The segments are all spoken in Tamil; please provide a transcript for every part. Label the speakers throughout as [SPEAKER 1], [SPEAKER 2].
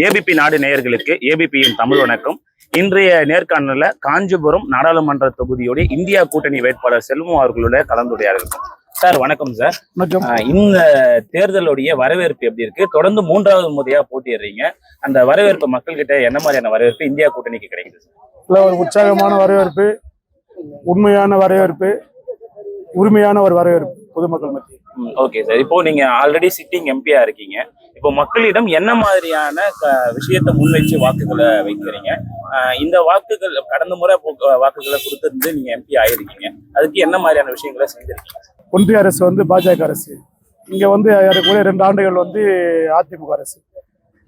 [SPEAKER 1] ஏபிபி நாடு நேயர்களுக்கு ஏபிபியின் தமிழ் வணக்கம். இன்றைய நேர்காணல காஞ்சிபுரம் நாடாளுமன்ற தொகுதியுடைய இந்தியா கூட்டணி வேட்பாளர் செல்வம் அவர்களுடைய கலந்துரையாடல் இருக்கும். சார் வணக்கம் சார். இந்த தேர்தலுடைய வரவேற்பு எப்படி இருக்கு? தொடர்ந்து மூன்றாவது முறையா போட்டியிடுறீங்க. அந்த வரவேற்பு மக்கள்கிட்ட என்ன மாதிரியான வரவேற்பு இந்தியா கூட்டணிக்கு கிடைக்குது சார்?
[SPEAKER 2] ஒரு உற்சாகமான வரவேற்பு உண்மையான வரவேற்பு உரிமையான ஒரு வரவேற்பு பொதுமக்கள் மத்தியில்.
[SPEAKER 1] ஓகே சார் இப்போ நீங்க ஆல்ரெடி சிட்டிங் எம்பியா இருக்கீங்க. இப்போ மக்களிடம் என்ன மாதிரியான க- விஷயத்தை முன்வைச்சு வாக்குகளை வைக்கிறீங்க? இந்த வாக்குகள் கடந்த முறை வாக்குகளை கொடுத்திருந்து நீங்க எம்பி ஆயிருக்கீங்க. அதுக்கு என்ன மாதிரியான விஷயங்களை செஞ்சிருக்கீங்க?
[SPEAKER 2] ஒன்றிய அரசு வந்து பாஜக அரசு. இங்க வந்து ஏறக்குறைய ரெண்டு ஆண்டுகள் வந்து அதிமுக அரசு.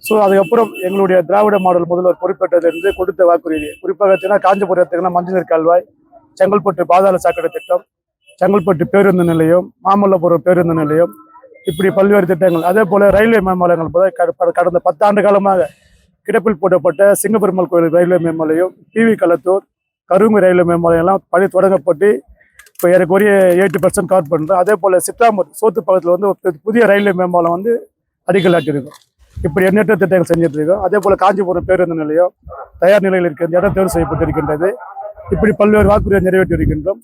[SPEAKER 2] ஸோ அதுக்கப்புறம் எங்களுடைய திராவிட மாடல் முதல்வர் பொறுப்பேற்றதிலிருந்து கொடுத்த வாக்குறுதி. குறிப்பாக காஞ்சிபுரத்துக்குன்னா மஞ்சள் கால்வாய் செங்கல்பட்டு பாதாள சாக்கடை திட்டம் செங்கல்பட்டு பேருந்து நிலையம் மாமல்லபுரம் பேருந்து நிலையம் இப்படி பல்வேறு திட்டங்கள். அதே போல ரயில்வே மேம்பாலங்கள் கட- கடந்த பத்தாண்டு காலமாக கிடப்பில் போடப்பட்ட சிங்கப்பெருமாள் கோயில் ரயில்வே மேம்பாலையும் டிவி களத்தூர் கருங்கு ரயில்வே மேம்பாலயம் எல்லாம் பணி தொடங்கப்பட்டு இப்போ ஏறக்குறைய எயிட்டி பர்சன்ட் கவர் பண்ணுறோம் அதே போல் சித்தாமூர் சோத்து பக்கத்தில் வந்து ஒரு புதிய ரயில்வே மேம்பாலம் வந்து அடிக்கல் நாட்டியிருக்கோம் இப்படி எண்ணற்ற திட்டங்கள் செஞ்சிட்ருக்கோம் அதே போல் காஞ்சிபுரம் பேருந்து நிலையம் தயார் நிலையில் இருக்கின்ற இடம் தேர்வு செய்யப்பட்டிருக்கின்றது. இப்படி பல்வேறு வாக்குறுதியை நிறைவேற்றி இருக்கின்றோம்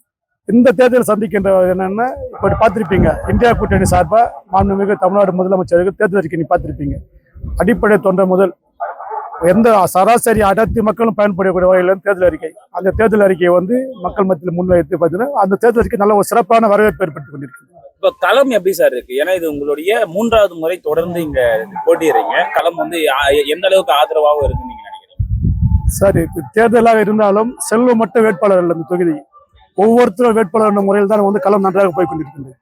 [SPEAKER 2] இந்த தேர்தல் சந்திக்கின்ற என்னன்னா இப்படி பார்த்திருப்பீங்க இந்தியா கூட்டணி சார்பாக மாண்புமிகு தமிழ்நாடு முதலமைச்சருக்கு தேர்தல் அறிக்கை நீ பார்த்திருப்பீங்க. அடிப்படை தொண்டை முதல் எந்த சராசரி அடர்த்தி மக்களும் பயன்படக்கூடிய வகையில் தேர்தல் அறிக்கை. அந்த தேர்தல் அறிக்கையை வந்து மக்கள் மத்தியில் முன்வைத்து பார்த்தீங்கன்னா அந்த தேர்தல் அறிக்கை நல்ல ஒரு சிறப்பான வரவேற்பு ஏற்படுத்திக் கொண்டிருக்கு
[SPEAKER 1] இப்போ களம் எப்படி சார் இருக்கு? ஏன்னா இது உங்களுடைய மூன்றாவது முறை தொடர்ந்து இங்க போட்டியிடுறீங்க. களம் வந்து எந்த அளவுக்கு ஆதரவாகவும் இருக்குன்னு நீங்க நினைக்கிறீங்க?
[SPEAKER 2] சரி தேர்தலாக இருந்தாலும் செல்வம் மட்டும் வேட்பாளர் அல்ல இந்த தொகுதி. ஒவ்வொருத்தரும் வேட்பாளர் என்ற முறையில் தான் வந்து களம் நன்றாக போய் கொண்டிருக்கின்றது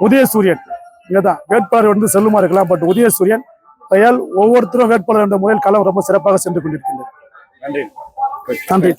[SPEAKER 2] உதயசூரியன் இங்கதான் வேட்பாளர் வந்து செல்வமா இருக்கலாம் பட் உதயசூரியன் கையால் ஒவ்வொருத்தரும் வேட்பாளர் என்ற முறையில் களம் ரொம்ப சிறப்பாக சென்று கொண்டிருக்கின்றது.
[SPEAKER 1] நன்றி.
[SPEAKER 2] நன்றி.